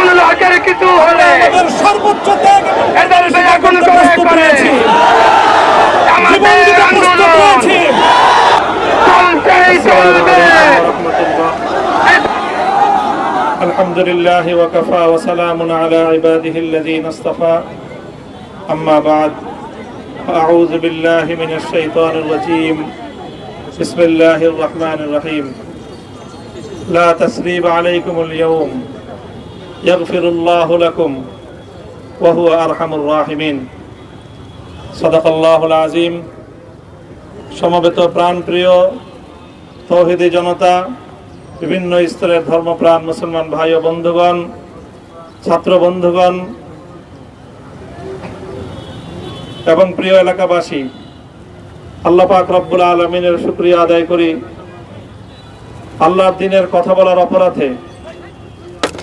মুহূর্তের জন্য আমরা বরদাস্ত করি না। আমাদের আজকের কিছু হলে আমাদের সর্বোচ্চ ত্যাগ এবং এদের বেলা কোনো করে প্রস্তুত করে। রয়েছি জীবন আমাদের দিতে প্রস্তুত আন্দোলন রয়েছি চলতেই চলবে الحمد لله وكفى وسلام على عباده الذين اصطفى أما بعد فأعوذ بالله من الشيطان الرجيم بسم الله الرحمن الرحيم لا تسريب عليكم اليوم يغفر الله لكم وهو أرحم الراحمين صدق الله العظيم সমবেত প্রাণপ্রিয় তৌহিদি জনতা বিভিন্ন স্তরের ধর্মপ্রাণ মুসলমান ভাই ও বন্ধুগণ ছাত্র বন্ধুগণ এবং প্রিয় এলাকাবাসী আল্লাহ পাক রব্বুল আলমিনের শুক্রিয়া আদায় করি আল্লাহর দিনের কথা বলার অপরাধে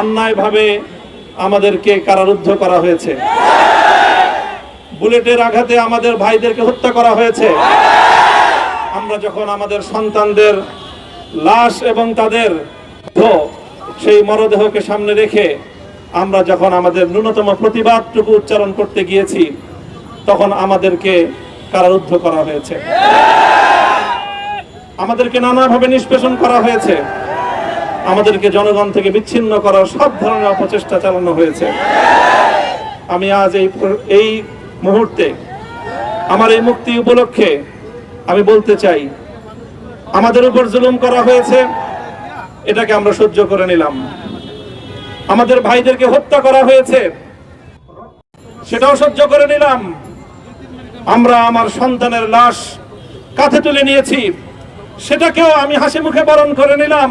অন্যায়ভাবে আমাদেরকে কারারুদ্ধ করা হয়েছে। বুলেটের আঘাতে আমাদের ভাইদেরকে হত্যা করা হয়েছে। আমরা যখন আমাদের সন্তানদের লাশ এবং তাদের সেই মরদেহকে সামনে রেখে আমরা যখন আমাদের ন্যূনতম প্রতিবাদটুকু উচ্চারণ করতে গিয়েছি, তখন আমাদেরকে কারারুদ্ধ করা হয়েছে। আমাদেরকে নানাভাবে নিষ্পেষণ করা হয়েছে। আমাদেরকে জনগণ থেকে বিচ্ছিন্ন করার সব ধরনের অপচেষ্টা চালানো হয়েছে। আমি আজ এই এই মুহূর্তে আমার এই মুক্তি উপলক্ষে আমি বলতে চাই, আমাদের উপর জুলুম করা হয়েছে, এটাকে আমরা সহ্য করে নিলাম। আমাদের ভাইদেরকে হত্যা করা হয়েছে, সেটাও সহ্য করে নিলাম। আমরা আমার সন্তানের লাশ কাঁধে তুলে নিয়েছি, সেটাকেও আমি হাসি মুখে বরণ করে নিলাম।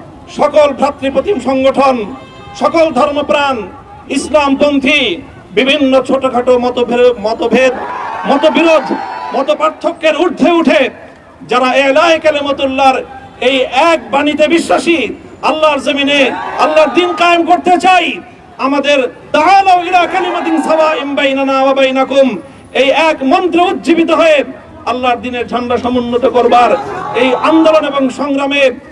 সকল ভ্রাতৃপ্রতিম সংগঠন, সকল ধর্মপ্রাণ, ইসলামপন্থী, বিভিন্ন ছোটখাটো মতভেদ মতভেদ, মতবিরোধ মত পার্থক্যের ঊর্ধ্বে উঠে যারা এলায় কালেমতুল্লাহর এই এক বাণীতে বিশ্বাসী, আল্লাহর জমিনে আল্লাহর দিন কায়েম করতে চাই, আমাদের তাআলাউ ইলা কালিমাতিন সাওয়াইম বাইনানা ওয়া বাইনাকুম, এই এক মন্ত্রে উজ্জীবিত হয়ে আল্লাহর দিনের ঝান্ডা সমুন্নত করবার এই আন্দোলন এবং সংগ্রামে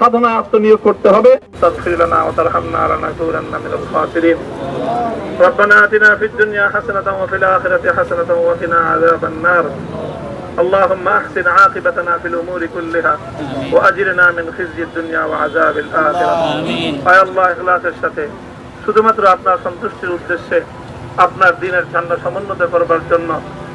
সাধনা আত্মনিয়োগ করতে হবে তাগফির লানা ওয়া তারহামনা ওয়া লানাকুনান্না মিনাল খাসিরিন ربنا آتنا في الدنيا حسنة وفي الآخرة حسنة وقنا عذاب النار اللهم أحسن عاقبتنا في الأمور كلها وأجرنا من خزي الدنيا وعذاب الآخرة আয় আল্লাহ ইখলাসের সাথে শুধুমাত্র আপনার সন্তুষ্টির উদ্দেশ্যে আপনার দিনের ঝান্ডা সমুন্নত করবার জন্য হে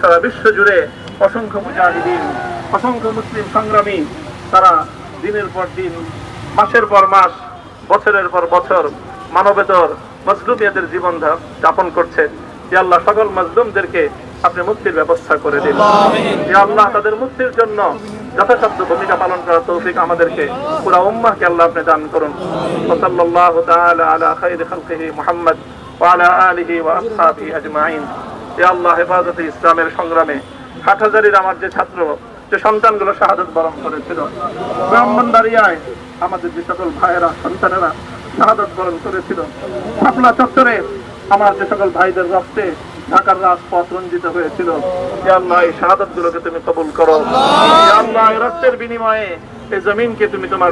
সারা বিশ্ব জুড়ে অসংখ্য মুজাহিদিন, অসংখ্য মুসলিম সংগ্রামী, তারা দিনের পর দিন, মাসের পর মাস, বছরের পর বছর মানবেতর মজলুমিয়াদের জীবন যাপন করছে। যে আল্লাহ, সকল মজলুমদেরকে আপনি মুক্তির ব্যবস্থা করে দিন। যে আল্লাহ, তাদের মুক্তির জন্য যথাসাধ্য ভূমিকা পালন করার তৌফিক আমাদেরকে পুরা উম্মাহকে আল্লাহ আপনি দান করুন। ওসল্লাল্লাহু তাআলা আলা খাইরি খালকিহি মুহাম্মদ ওয়া আলা আলিহি ওয়া হে আল্লাহ হেফাজতে ইসলামের সংগ্রামে হাটহাজারির আমার যে ছাত্র, যে সন্তানগুলো শাহাদত বরণ করেছিল, ব্রাহ্মণবাড়িয়ায় আমাদের যে সকল ভাইয়েরা, সন্তানেরা শাহাদত বরণ করেছিল, শাপলা চত্বরে আমার যে সকল ভাইদের রক্তে ঢাকার রাজপথ রঞ্জিত হয়েছিল। আল্লাহ, এই শাহাদত গুলোকে তুমি কবুল করো। আল্লাহ রক্তের বিনিময়ে এই জমিনকে তুমি তোমার